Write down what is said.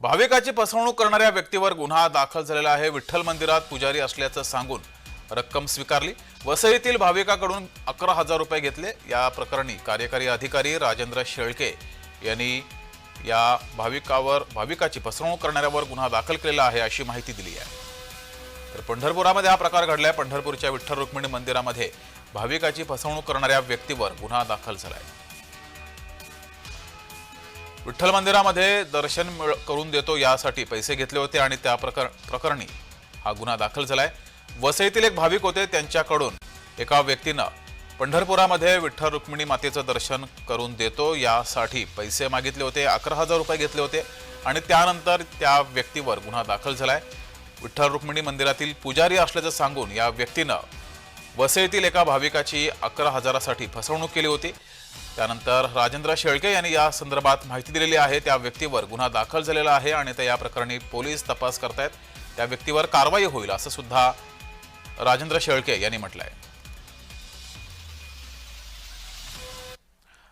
भाविकाची फसवणूक करणाऱ्या व्यक्तीवर गुन्हा दाखल झालेला आहे. विठ्ठल मंदिरात पुजारी असल्याचं सांगून रक्कम स्वीकारली. वसईतील भाविकाकडून अकरा हजार रुपये घेतले. या प्रकरणी कार्यकारी अधिकारी राजेंद्र शेळके यांनी या भाविकावर भाविकाची फसवणूक करणाऱ्यावर गुन्हा दाखल केलेला आहे अशी माहिती दिली आहे. तर पंढरपुरामध्ये हा प्रकार घडलाय. पंढरपूरच्या विठ्ठल रुक्मिणी मंदिरामध्ये भाविकाची फसवणूक करणाऱ्या व्यक्तीवर गुन्हा दाखल झाला आहे विठ्ठल मंदिरामध्ये दर्शन मिळ- करून देतो यासाठी पैसे घेतले होते आणि त्या प्रकर प्रकरणी हा गुन्हा दाखल झालाय. वसईतील एक भाविक होते त्यांच्याकडून एका व्यक्तीनं पंढरपुरामध्ये विठ्ठल रुक्मिणी मातेचं दर्शन करून देतो यासाठी पैसे मागितले होते अकरा हजार रुपये घेतले होते आणि त्यानंतर त्या व्यक्तीवर गुन्हा दाखल झालाय. विठ्ठल रुक्मिणी मंदिरातील पुजारी असल्याचं सांगून या व्यक्तीनं वसईतील एका भाविकाची अकरा हजारासाठी फसवणूक केली होती. त्यानंतर राजेंद्र शेळके यांनी या संदर्भात माहिती दिलेली आहे. त्या व्यक्तीवर गुन्हा दाखल झालेला आहे आणि त्या या प्रकरणी पोलीस तपास करतायत. त्या व्यक्तीवर कारवाई होईल असं सुद्धा राजेंद्र शेळके यांनी म्हटलं आहे